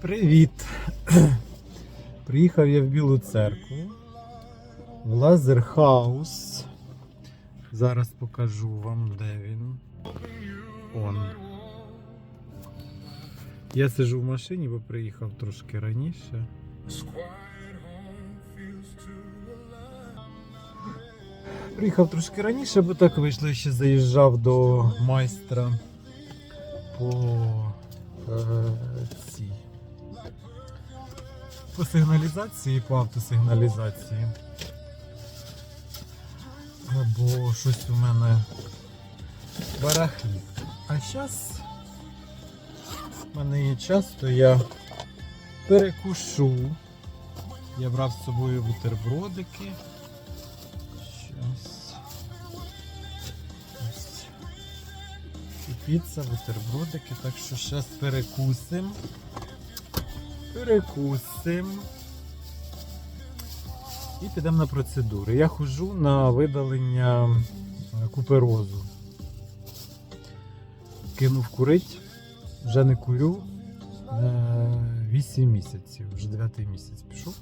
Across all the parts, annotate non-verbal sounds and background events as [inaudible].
Привіт! [clears throat] Приїхав я в Білу церкву. В Лазерхаус. Зараз покажу вам, де він. Он. Я сиджу в машині, бо приїхав трошки раніше. Приїхав трошки раніше, бо так вийшло, я ще заїжджав до майстра по е, цій. По сигналізації, по автосигналізації. Е, Бо щось у мене барахліт. А зараз в мене є час, то я перекушу. Я брав з собою бутербродики. Щас. Ось. І піца, бутербродики, так що зараз перекусим. Перекусим. І підемо на процедури. Я ходжу на видалення е, куперозу. Кинув курить, вже не курю. 8 місяців, вже 9 місяць пішов.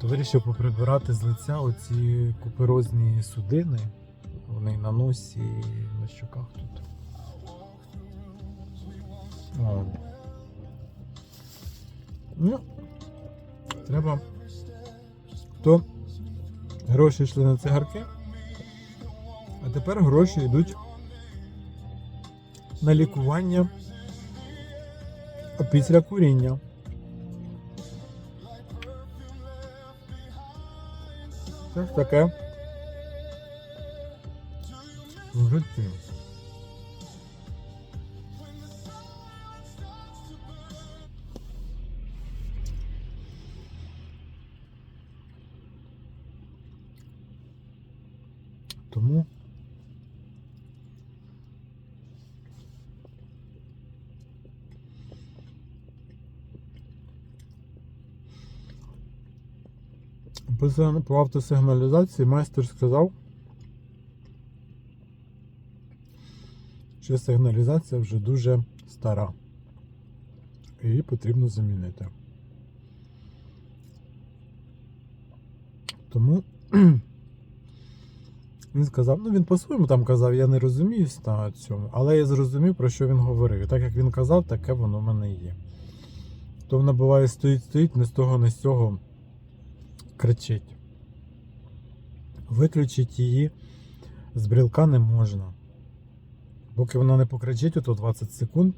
То вирішив поприбирати з лиця оці куперозні судини. Вони на носі, на щоках тут. О. Ну, треба. То гроші йшли на цигарки, а тепер гроші йдуть на лікування після куріння. Це ж таке в житті. По сигна- по автосигналізації майстер сказав, що сигналізація вже дуже стара. Її потрібно замінити. Тому [clears throat] він сказав, ну він по-своєму там казав, я не розуміюсь на цьому, але я зрозумів, про що він говорив. І так як він казав, таке воно в мене є. То вона буває стоїть, стоїть, не з того, не з цього кричить. Виключити її з брілка не можна. Поки вона не покричить, ото 20 секунд,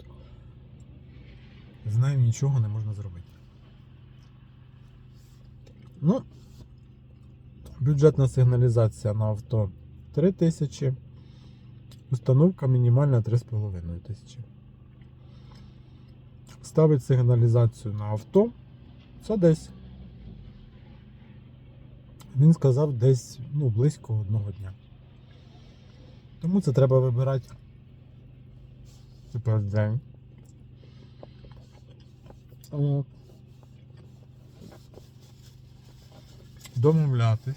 з нею нічого не можна зробити. Ну, бюджетна сигналізація на авто 3000, установка мінімальна 3,5 тисячі. Ставить сигналізацію на авто. Це десь. Він сказав десь ну, близько одного дня. Тому це треба вибирати тепер день. Домовлятись.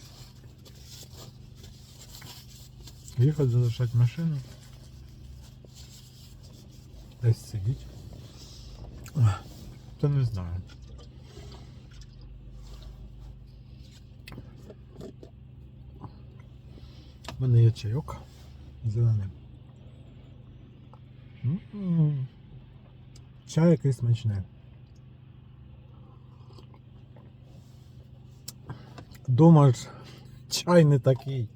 Їхати залишати машину. Десь сидіть. Та не знаю. У мене є чайок зелений. М-м. Чай який смачний. Дома чай не такий.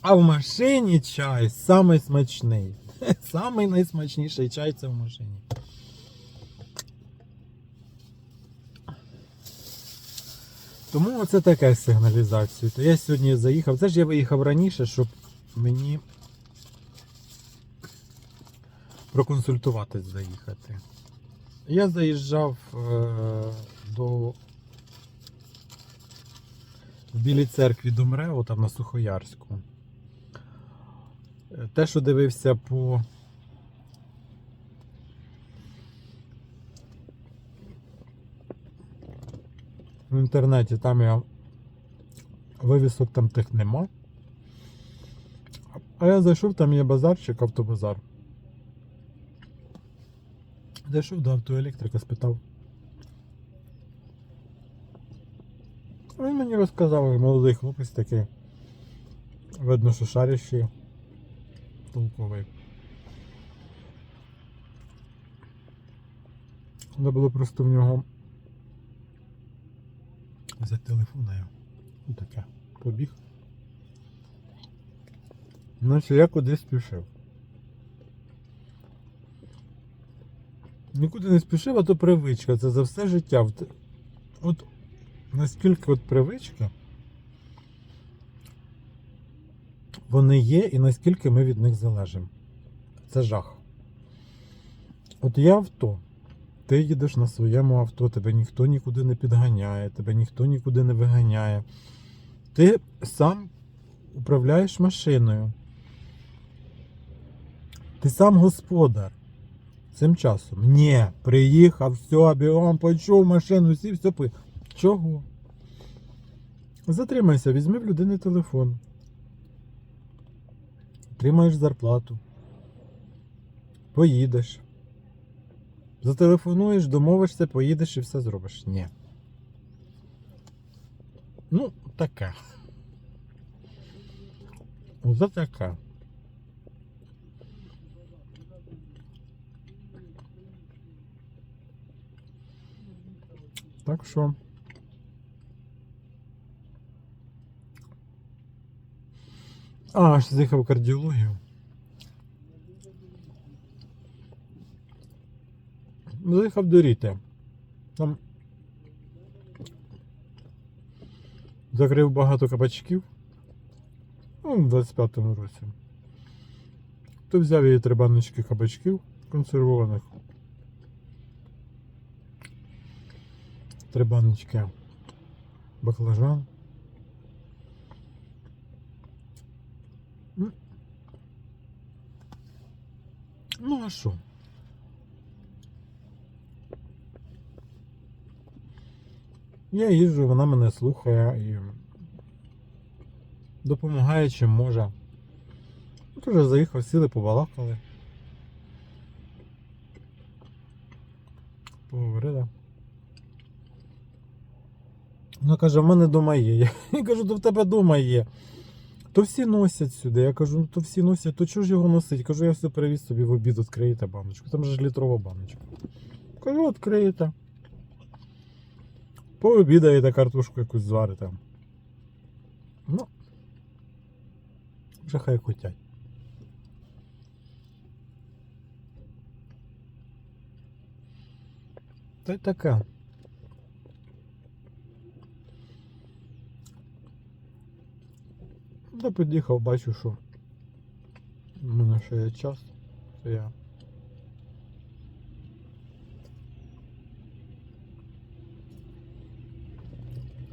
А в машині чай самий смачний. [laughs] Самий найсмачніший чай це в машині. Тому оце таке з. То я сьогодні заїхав. Це ж я виїхав раніше, щоб мені проконсультуватись заїхати. Я заїжджав е, до в Білій церкві до МРЕО, там на Сухоярську. Е, Те, що дивився по в інтернеті, там я вивісок там тих нема. А я зайшов, там є базарчик, автобазар. Зайшов до автоелектрика, спитав. Він мені розказав, молодий хлопець такий. Видно, що шарящий. Толковий. Треба було просто в нього взяти телефон, а я ну, таке. Побіг. Значить, я кудись спішив. Нікуди не спішив, а то привичка. Це за все життя. От- наскільки от привички вони є і наскільки ми від них залежимо. Це жах. От є авто. Ти їдеш на своєму авто, тебе ніхто нікуди не підганяє, тебе ніхто нікуди не виганяє. Ти сам управляєш машиною. Ти сам господар. Цим часом. Ні, приїхав, все, бігом, почув машину, всі все пи. Чого? Затримайся, візьми в людини телефон. Отримаєш зарплату. Поїдеш. Зателефонуєш, домовишся, поїдеш і все зробиш. Ні. Ну, таке. Оце таке. Так що. А, аж заїхав в кардіологію. Заїхав до Ріти. Там закрив багато кабачків. Ну, в 25-му році. То взяв її три баночки кабачків консервованих. Три баночки баклажан. Ну, а що? Я їжджу, вона мене слухає і допомагає чим може. От уже заїхав, сіли, побалакали. Поговорили. Вона каже, в мене вдома є. [laughs] Я кажу, то в тебе вдома є. То всі носять сюди. Я кажу, ну то всі носять, то чого ж його носить? Кажу, я все привіз собі в обід, відкриєте баночку. Там же ж літрова баночка. Кажу, відкриєте. Пообідаєте картошку якусь зварите. Ну. Вже хай хотять. Та й таке. Та під'їхав, бачу, що в мене ще є час, то я.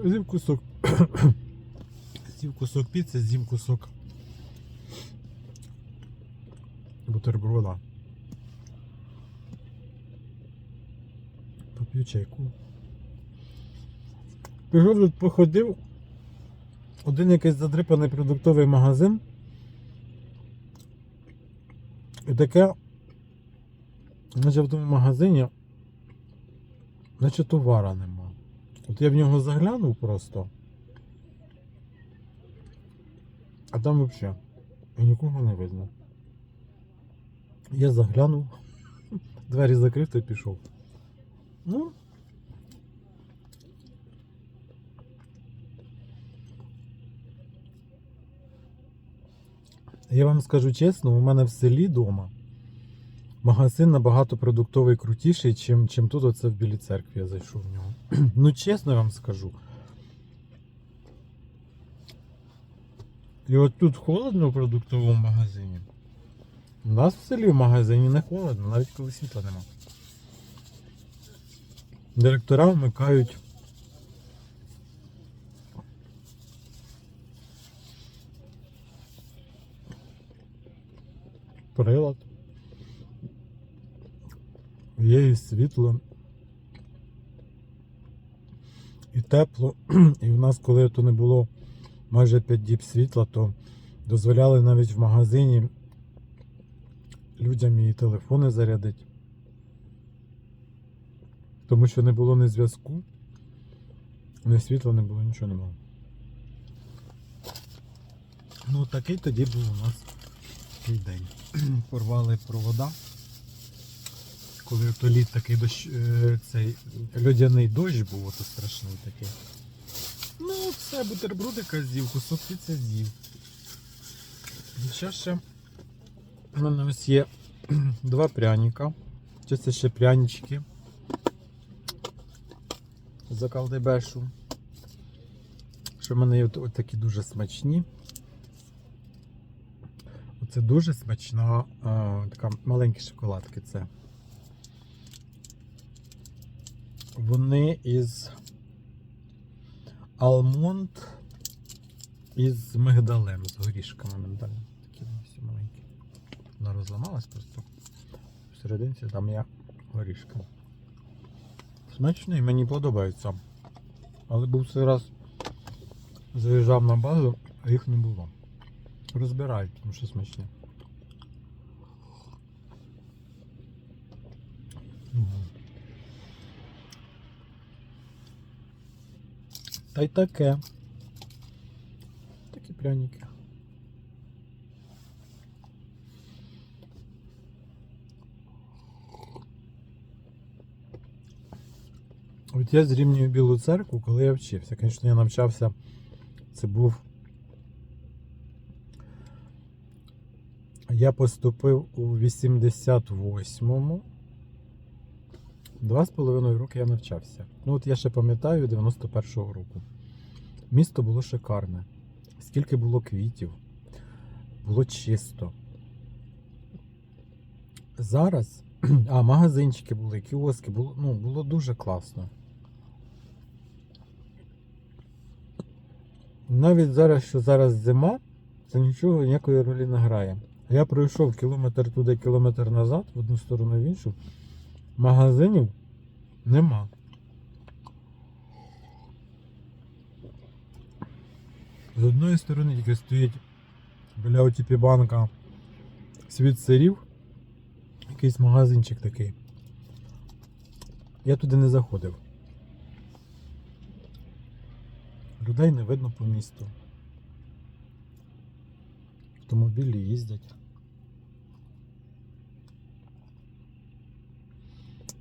З'їв кусок. З'їв кусок піци, з'їв кусок бутерброда. Поп'ю чайку. Пішов тут походив. Один якийсь задрипаний продуктовий магазин. І таке, наче в тому магазині, наче товара нема. От я в нього заглянув просто. А там взагалі і нікого не видно. Я заглянув, [laughs] двері закрив та пішов. Ну. Я вам скажу чесно, у мене в селі вдома магазин набагато продуктовий крутіший, чим, чим тут оце в Білій церкві я зайшов в нього. [clears throat] ну, чесно я вам скажу. І от тут холодно в продуктовому магазині. У нас в селі в магазині не холодно, навіть коли світла нема. Директора вмикають. Прилад. Є і світло. І тепло. [clears throat] І в нас, коли то не було майже 5 діб світла, то дозволяли навіть в магазині людям і телефони зарядити. Тому що не було ні зв'язку, ні світла не було, нічого не було. Ну, такий тоді був у нас такий день. [clears throat] Порвали провода. Коли то літ такий дощ, е, цей льодяний дощ був, ото страшний такий. Ну, все, бутербродика з'їв, кусок піци з'їв. І ще у мене ось є [clears throat] два пряника. Чи це ще прянички. За калдебешу. Що в мене є от, от такі дуже смачні. Оце дуже смачна така маленькі шоколадки. Це. Вони із алмонд із мигдалем, з горішками мигдалем. Такі всі маленькі. Вона розламалась просто. Всерединці там є горішки. Смачний, мені подобається. Але був цей раз заїжджав на базу, а їх не було. Розбирають, тому що смачні. Та й таке. Такі пряники. От я зрівнюю Білу церкву, коли я вчився. Звісно, я навчався. Це був. Я поступив у 88-му. Два з половиною роки я навчався. Ну, от я ще пам'ятаю 91-го року. Місто було шикарне. Скільки було квітів, було чисто. Зараз, [clears throat] а, магазинчики були, кіоски, було, ну, було дуже класно. Навіть зараз, що зараз зима, це нічого ніякої ролі не грає. Я пройшов кілометр туди, кілометр назад, в одну сторону в іншу. Магазинів нема. З одної сторони тільки стоїть біля отіпі банка світ сирів. Якийсь магазинчик такий. Я туди не заходив. Людей не видно по місту. Автомобілі їздять.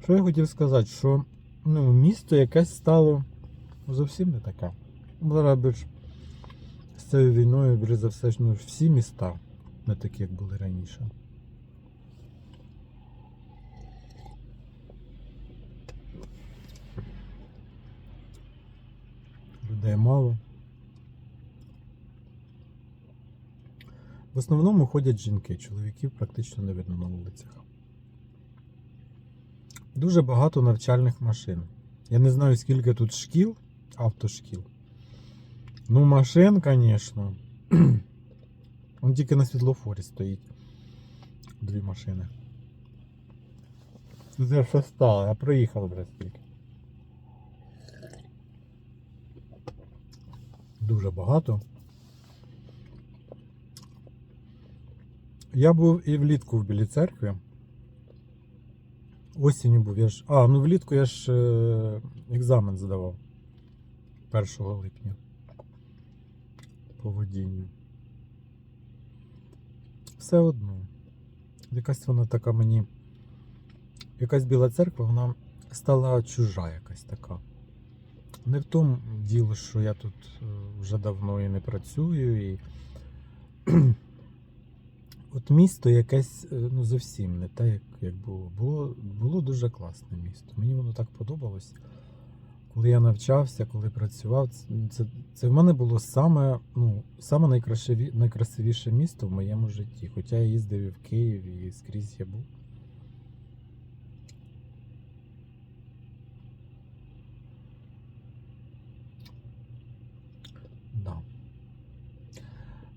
Що я хотів сказати, що ну, місто якесь стало зовсім не таке. Зараз з цією війною, більш за все, ну, всі міста не такі, як були раніше. Людей мало. В основному ходять жінки, чоловіків практично не видно на вулицях. Дуже багато навчальних машин. Я не знаю, скільки тут шкіл, автошкіл. Ну, машин, звісно. [clears throat] Он тільки на світлофорі стоїть. Дві машини. Це що стало? Я проїхав вже. Дуже багато. Я був і влітку в Білій церкві. Осінню був я ж. А, ну влітку я ж е, екзамен здавав 1 липня по водінню. Все одно. Якась вона така мені. Якась біла церква, вона стала чужа якась така. Не в тому діло, що я тут е, вже давно і не працюю, і от місто якесь е, ну, зовсім не те, як, як було. було. Було дуже класне місто. Мені воно так подобалось. Коли я навчався, коли працював, це, це, в мене було саме, ну, саме найкрасиві, найкрасивіше місто в моєму житті. Хоча я їздив і в Київ, і скрізь я був. Да.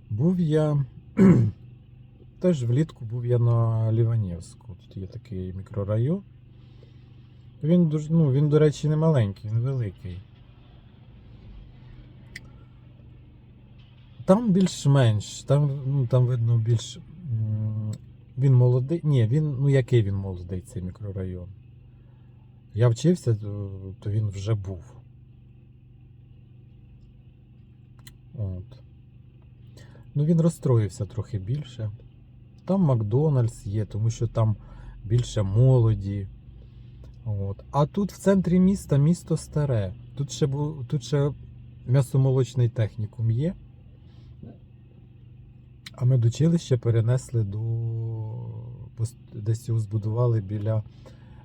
Був я. Теж влітку був я на Ліванівську. Тут є такий мікрорайон. Він ну, він, до речі, не маленький, він великий. Там більш-менш, там, ну, там видно більш. Він молодий. Ні, він, ну який він молодий, цей мікрорайон. я вчився, то він вже був. От. Ну, він розстроївся трохи більше. Там Макдональдс є, тому що там більше молоді. От. А тут в центрі міста місто старе. Тут ще, тут ще м'ясомолочний технікум є. А медучилище перенесли до. Десь його збудували біля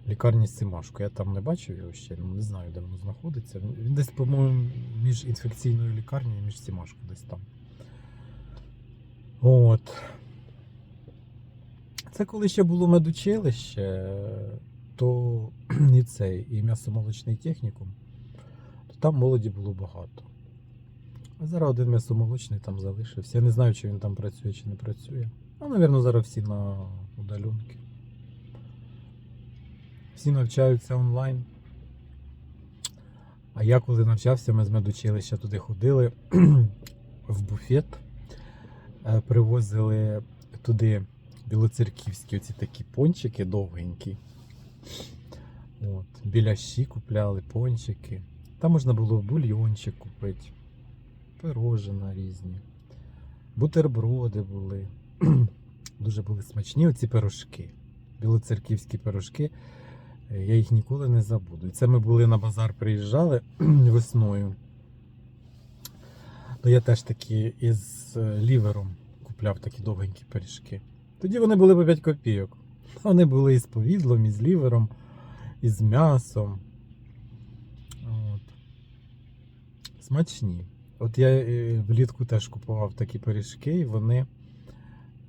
лікарні Симашко. Я там не бачив його ще, ну, не знаю, де воно знаходиться. Він десь, по-моєму, між інфекційною лікарнею і між Симашко десь там. От. Це коли ще було медучилище, то [clears throat] і цей, і м'ясомолочний технікум, то там молоді було багато. А зараз один м'ясомолочний там залишився. Я не знаю, чи він там працює, чи не працює. Ну, напевно, зараз всі на удаленки. Всі навчаються онлайн. А я коли навчався, ми з медучилища туди ходили [clears throat] в буфет, е, привозили туди білоцерківські оці такі пончики довгенькі. От, біляші купляли, пончики. Там можна було бульйончик купити, пирожина різні, бутерброди були. [clears throat] Дуже були смачні оці пирожки. Білоцерківські пирожки. Е, Я їх ніколи не забуду. І це ми були на базар, приїжджали [clears throat] весною. То я теж такі із е, лівером купляв такі довгенькі пиріжки. Тоді вони були по 5 копійок. Вони були із повідлом, із лівером, із м'ясом. От. Смачні. От я е, влітку теж купував такі пиріжки, і вони,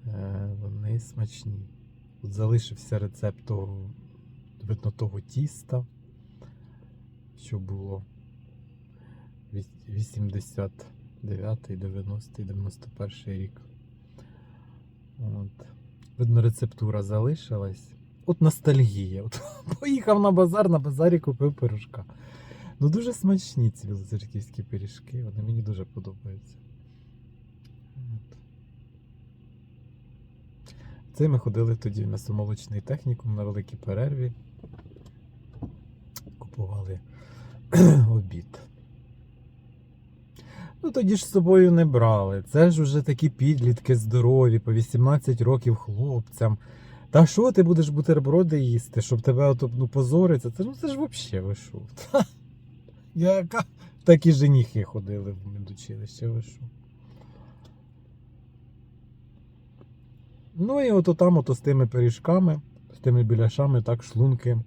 е, вони смачні. От залишився рецепт того, видно, того тіста, що було 89, 90, 91 рік. От. Видно, рецептура залишилась. От ностальгія. От [laughs] поїхав на базар, на базарі купив пирожка. Ну дуже смачні ці білоцерківські пиріжки, вони мені дуже подобаються. Це ми ходили тоді в м'ясомолочний технікум на великій перерві. Купували [clears throat] обід. Ну тоді ж з собою не брали. Це ж уже такі підлітки здорові, по 18 років хлопцям. Та що ти будеш бутерброди їсти, щоб тебе ну, позориться? Це, ну це ж взагалі ви що? Та, яка? Такі женіхи ходили в медучилище, ви що? Ну і от там, ото з тими пиріжками, з тими біляшами, так шлунки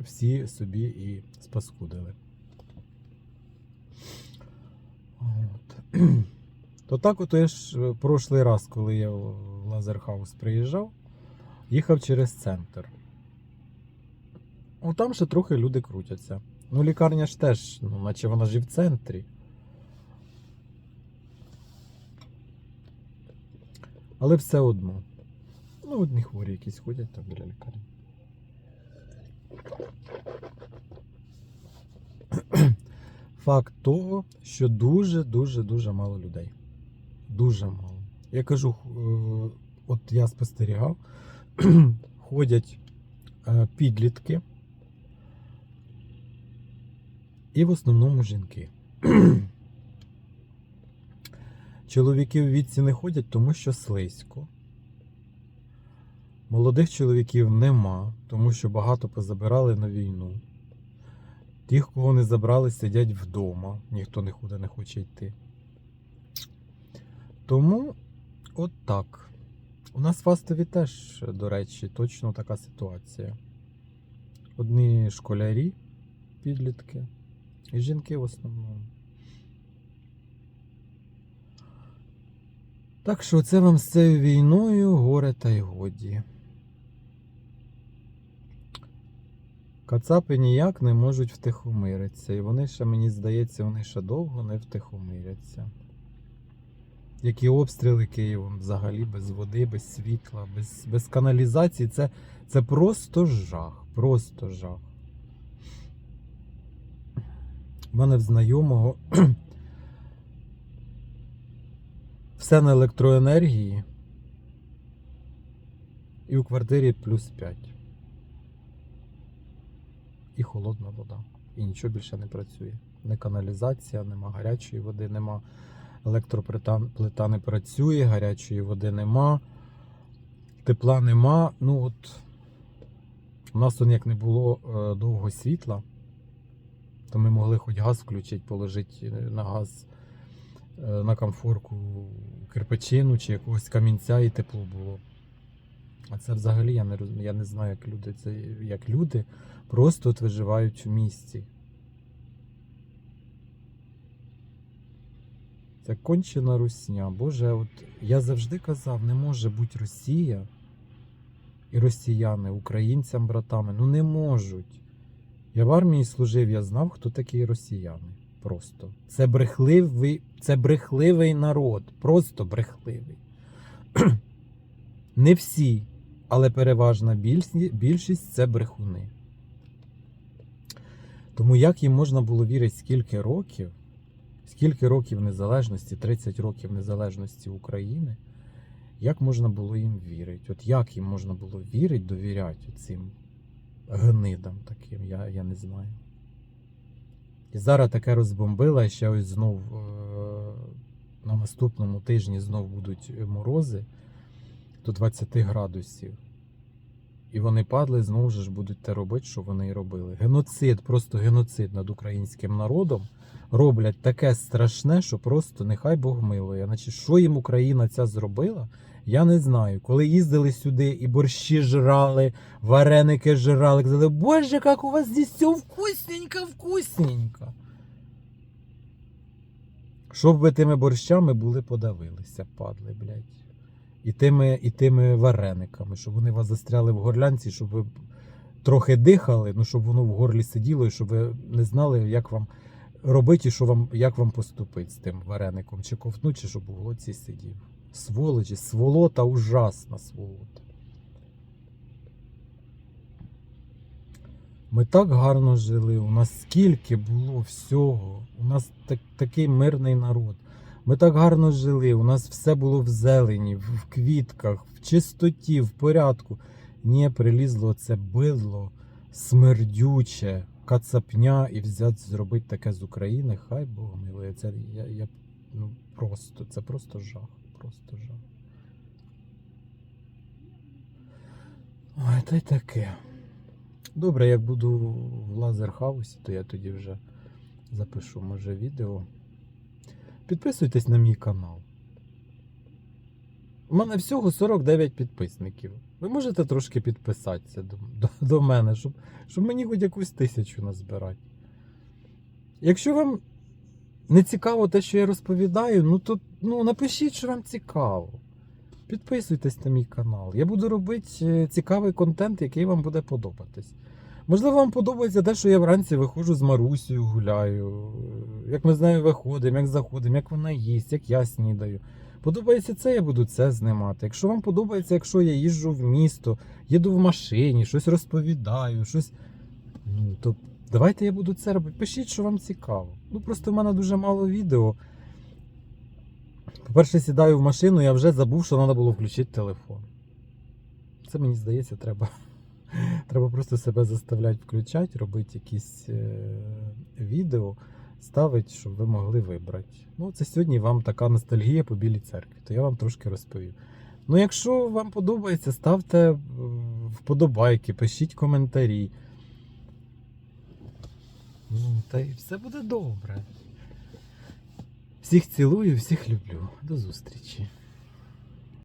всі собі і спаскудили. От. [clears throat] То так от я ж е, прошлий раз, коли я в Лазерхаус приїжджав, їхав через центр. О, там ще трохи люди крутяться. Ну, лікарня ж теж, ну, наче вона ж і в центрі. Але все одно. Ну, одні хворі якісь ходять там біля лікарні. Факт того, що дуже-дуже дуже мало людей. Дуже мало. Я кажу, е, от я спостерігав, [clears throat] ходять е, підлітки і в основному жінки. [clears throat] Чоловіки в віці не ходять, тому що слизько. Молодих чоловіків нема, тому що багато позабирали на війну. Тих, кого не забрали, сидять вдома, ніхто нікуди не хоче йти. Тому от так. У нас в Фастові теж, до речі, точно така ситуація. Одні школярі, підлітки, і жінки в основному. Так що це вам з цією війною горе та й годі. Кацапи ніяк не можуть втихомиритися. І вони ще, мені здається, вони ще довго не втихомиряться. Які обстріли Києвом взагалі без води, без світла, без, без каналізації. Це, це просто жах. Просто жах. У мене в знайомого [clears throat] все на електроенергії. І у квартирі плюс 5. І холодна вода. І нічого більше не працює. Не каналізація, нема гарячої води, нема електроплита не працює, гарячої води нема, тепла нема. Ну от у нас он як не було е, довго світла, то ми могли хоч газ включити, положити на газ е, на комфорку кирпичину чи якогось камінця і тепло було. А це взагалі я не розумію. Я не знаю, як люди це як люди просто от виживають в місті. Це кончена русня. Боже, от я завжди казав, не може бути Росія і росіяни українцям братами. Ну не можуть. Я в армії служив, я знав, хто такі росіяни. Просто. Це брехливий, це брехливий народ. Просто брехливий. [clears throat] Не всі, але переважна більшість, це брехуни. Тому як їм можна було вірити скільки років, скільки років незалежності, 30 років незалежності України, як можна було їм вірити? От як їм можна було вірити, довіряти цим гнидам таким, я, я не знаю. І зараз таке розбомбило, ще ось знов е, на наступному тижні знов будуть морози до 20 градусів. І вони падли, знову ж будуть те робити, що вони і робили. Геноцид, просто геноцид над українським народом роблять таке страшне, що просто нехай Бог милує. Значить, що їм Україна ця зробила, я не знаю. Коли їздили сюди і борщі жрали, вареники жрали, казали, Боже, як у вас здесь все вкусненько, вкусненько. Щоб ви тими борщами були подавилися, падли, блядь. І тими, і тими варениками, щоб вони вас застряли в горлянці, щоб ви трохи дихали, ну щоб воно в горлі сиділо, і щоб ви не знали, як вам робити, що вам, як вам поступити з тим вареником, чи ковтнуть, чи щоб у глоці сидів. Сволочі, сволота, ужасна сволота. Ми так гарно жили, у нас скільки було всього, у нас так, такий мирний народ. Ми так гарно жили, у нас все було в зелені, в квітках, в чистоті, в порядку. Ні, прилізло це бидло, смердюче, кацапня і взяти зробити таке з України. Хай Бог милує. Це я, я ну просто, це просто жах. Просто жах. Ой, та й таке. Добре, як буду в лазерхаусі, то я тоді вже запишу, може, відео. Підписуйтесь на мій канал. У мене всього 49 підписників. Ви можете трошки підписатися до, до, до мене, щоб, щоб мені хоч якусь тисячу назбирати. Якщо вам не цікаво те, що я розповідаю, ну то ну, напишіть, що вам цікаво. Підписуйтесь на мій канал. Я буду робити е, цікавий контент, який вам буде подобатись. Можливо, вам подобається те, що я вранці виходжу з Марусею, гуляю, як ми з нею виходимо, як заходимо, як вона їсть, як я снідаю. Подобається це, я буду це знімати. Якщо вам подобається, якщо я їжджу в місто, їду в машині, щось розповідаю, щось. Ну, то давайте я буду це робити. Пишіть, що вам цікаво. Ну просто в мене дуже мало відео. По-перше, сідаю в машину, я вже забув, що треба було включити телефон. Це мені здається, треба. [laughs] Треба просто себе заставляти включати, робити якісь е, відео, ставити, щоб ви могли вибрати. Ну, це сьогодні вам така ностальгія по білій церкві, то я вам трошки розповів. Ну, якщо вам подобається, ставте е, вподобайки, пишіть коментарі. Ну, та й все буде добре. Всіх цілую, всіх люблю. До зустрічі.